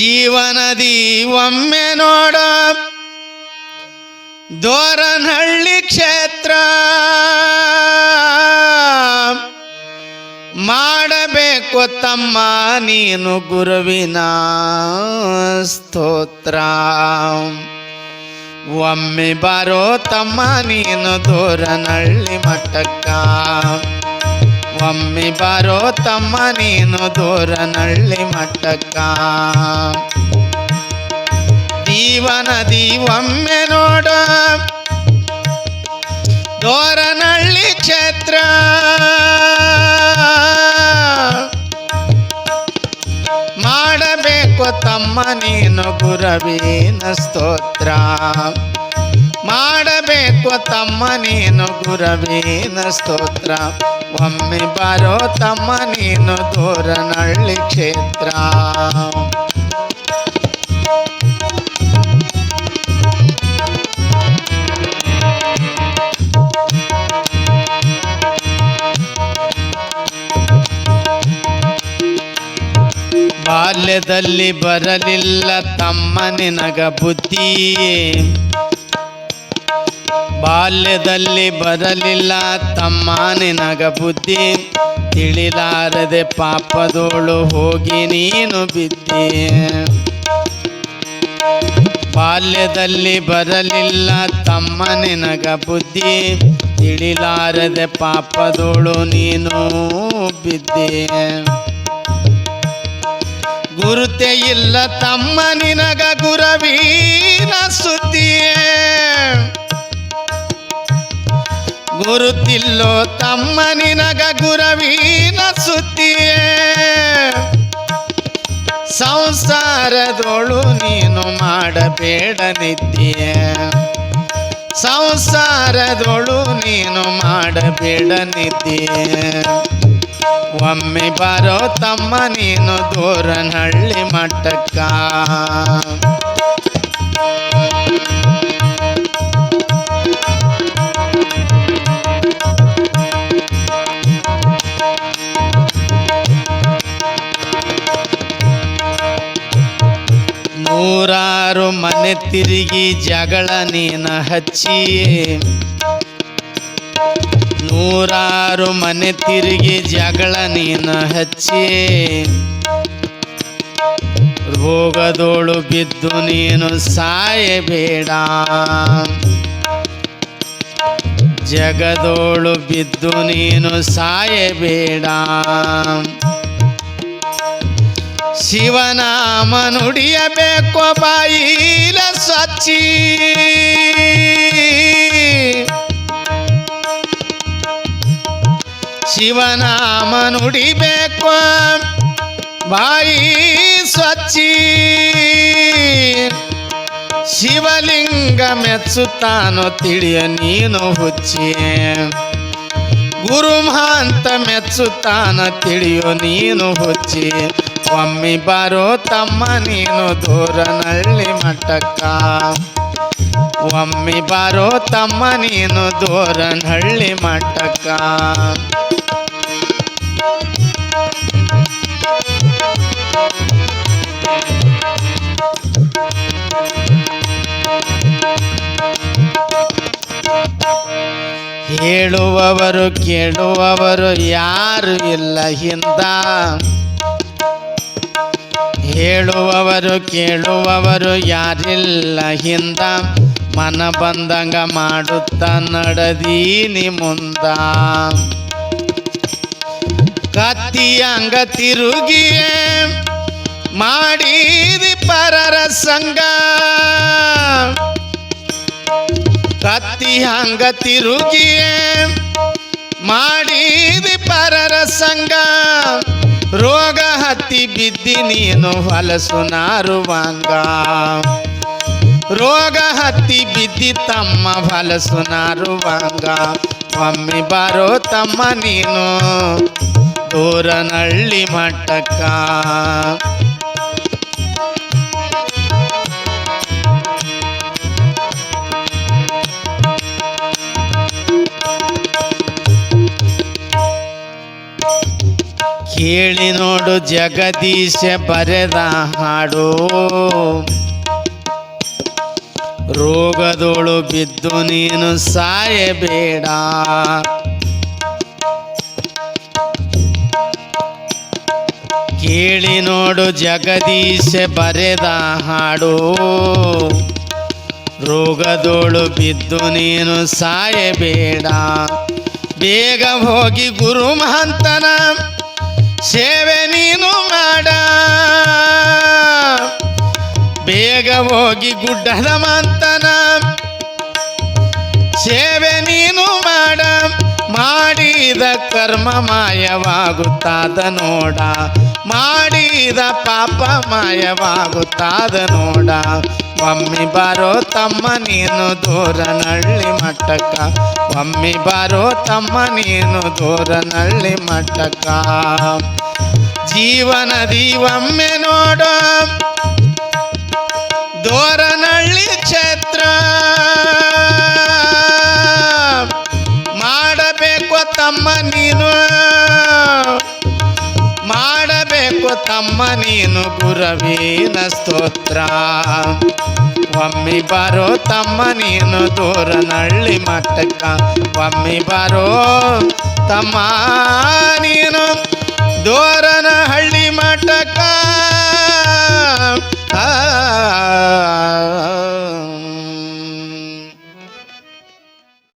ಜೀವನದಿ ಒಮ್ಮೆ ನೋಡ. ದೋರನಹಳ್ಳಿ ಕ್ಷೇತ್ರ. ಮಾಡಬೇಕು ತಮ್ಮ ನೀನು ಗುರುವಿನ ಸ್ತೋತ್ರ. ಒಮ್ಮೆ ಬರೋ ತಮ್ಮ ನೀನು ದೋರನಹಳ್ಳಿ ಮಠಕ್ಕ. ಒಮ್ಮೆ ಬಾರೋ ತಮ್ಮ ನೀನು ದೂರ ನಳ್ಳಿ ಮಟ್ಟಕ್ಕ. ದೀವನದಿ ಒಮ್ಮೆ ನೋಡ. ದೋರನಳ್ಳಿ ಕ್ಷೇತ್ರ. ಮಾಡಬೇಕು ತಮ್ಮ ನೀನು ಗುರವೀನ ಸ್ತೋತ್ರ. ಮಾಡಬೇಕು ತಮ್ಮ ನೀನು ಗುರವೀನ ಸ್ತೋತ್ರ. ಒಮ್ಮೆ ಬರೋ ತಮ್ಮ ನೀನು ದೂರನಳ್ಳಿ ಕ್ಷೇತ್ರ. ಬಾಲ್ಯದಲ್ಲಿ ಬರಲಿಲ್ಲ ತಮ್ಮ ನಿನಗ ಬುದ್ಧಿ ಬಾಲ್ಯದಲ್ಲಿ ಬರಲಿಲ್ಲ ತಮ್ಮ ನಿನಗ ಬುದ್ಧಿ ತಿಳಿಲಾರದೆ ಪಾಪದೋಳು ಹೋಗಿ ನೀನು ಬಿದ್ದಿ. ಬಾಲ್ಯದಲ್ಲಿ ಬರಲಿಲ್ಲ ತಮ್ಮ ನಿನಗ ಬುದ್ಧಿ ತಿಳಿಲಾರದೆ ಪಾಪದೋಳು ನೀನು ಬಿದ್ದೆ. ಗುರುತೆ ಇಲ್ಲ ತಮ್ಮ ನಿನಗ ಗುರವೀರ ಸುದ್ದಿಯೇ. ಗುರುತಿಲ್ಲೋ ತಮ್ಮ ನಿನಗ ಗುರವೀನ ಸುತ್ತಿಯೇ ಸಂಸಾರದೊಳು ನೀನು ಮಾಡಬೇಡ ನಿದ್ಯೆ ಸಂಸಾರದೊಳು ನೀನು ಮಾಡಬೇಡ ನಿದ್ಯೆ ಒಮ್ಮೆ ಬರೋ ತಮ್ಮ ನೀನು ದೂರನಹಳ್ಳಿ ಮಠಕ್ಕ. ನೂರಾರು ಮನೆ ತಿರುಗಿ ಜಗಳ ನೀನ ಹಚ್ಚಿ. ನೂರಾರು ಮನೆ ತಿರುಗಿ ಜಗಳ ನೀನ ಹಚ್ಚಿ. ರೋಗದೋಳು ಬಿದ್ದು ನೀನು ಸಾಯಬೇಡ. ಜಗದೋಳು ಬಿದ್ದು ನೀನು ಸಾಯಬೇಡ. ಶಿವನಾಮ ನುಡಿಯಬೇಕು ಬಾಯಿಲ ಸ್ವಚ್ಛಿ ಶಿವನಾಮ ನುಡಿಬೇಕು ಬಾಯಿ ಸ್ವಚ್ಛಿ ಶಿವಲಿಂಗ ಮೆಚ್ಚುತ್ತಾನೋ ತಿಳಿಯ ನೀನು ಹುಚ್ಚಿ. ಗುರು ಮಹಾಂತ ಮೆಚ್ಚುತ್ತಾನ ತಿಳಿಯೋ ನೀನು ಹುಚ್ಚಿ. ಒಮ್ಮೆ ಬಾರೋ ತಮ್ಮ ನೀನು ದೂರನಳ್ಳಿ ಮಠಕ್ಕ. ಒಮ್ಮಿ ಬಾರೋ ತಮ್ಮ ನೀನು ದೂರನಹಳ್ಳಿ ಮಠಕ್ಕ. ಹೇಳುವವರು ಕೇಳುವವರು ಯಾರು ಇಲ್ಲ ಹಿಂದ. ಹೇಳುವವರು ಕೇಳುವವರು ಯಾರಿಲ್ಲ. ಹಿಂದ ಮನ ಬಂದಂಗ ಮಾಡುತ್ತ ನಡದೀನಿ ಮುಂದ. ಕತ್ತಿಯಂಗ ತಿರುಗಿಯೇ ಮಾಡಿದಿ ಪರರ ಸಂಗ. ಕತ್ತಿ ಹಂಗ ತಿರುಗಿಯೇ ಮಾಡಿದಿ ಪರರ ಸಂಗ. ರೋಗ ಹತ್ತಿ ಬಿದ್ದಿ ನೀನು ಹೊಲಸು ನಾರುವಂಗ. ರೋಗ ಹತ್ತಿ ಬಿದ್ದಿ ತಮ್ಮ ಹೊಲಸು ನಾರುವಂಗ. ಒಮ್ಮೆ ಬಾರೋ ತಮ್ಮ ನೀನು ದೂರನಳ್ಳಿ ಮಠಕ್ಕ ಕೇಳಿ ನೋಡು ಜಗದೀಶ ಬರೆದ ಹಾಡು. ರೋಗದೋಳು ಬಿದ್ದು ನೀನು ಸಾಯಬೇಡ. ಕೇಳಿ ನೋಡು ಜಗದೀಶ ಬರೆದ ಹಾಡು. ರೋಗದೋಳು ಬಿದ್ದು ನೀನು ಸಾಯಬೇಡ. ಬೇಗ ಹೋಗಿ ಗುರು ಮಹಂತನ ಸೇವೆ ನೀನು ಮಾಡ. ಬೇಗ ಹೋಗಿ ಗುಡ್ಡದ ಮಂತನ ಸೇವೆ ಮಾಡಿದ ಕರ್ಮ ಮಾಯವಾಗುತ್ತಾದ ನೋಡ. ಮಾಡಿದ ಪಾಪ ಮಾಯವಾಗುತ್ತಾದ ನೋಡ. ಒಮ್ಮಿ ಬಾರೋ ತಮ್ಮ ನೀನು ದೂರ ನಳ್ಳಿ ಮಟ್ಟಕ್ಕ. ಒಮ್ಮಿ ಬಾರೋ ತಮ್ಮ ನೀನು ದೂರ ನಳ್ಳಿ ಮಟ್ಟಕ್ಕ. ಜೀವನದಿ ಒಮ್ಮೆ ನೋಡೋ. ದೋರನಳ್ಳಿ ತಮ್ಮ ನೀನು ಗುರವೀನ ಸ್ತೋತ್ರ. ಒಮ್ಮೆ ಬರೋ ತಮ್ಮ ನೀನು ದೂರನಳ್ಳಿ ಮಟ್ಟಕ್ಕ. ಒಮ್ಮೆ ಬರೋ ತಮ್ಮ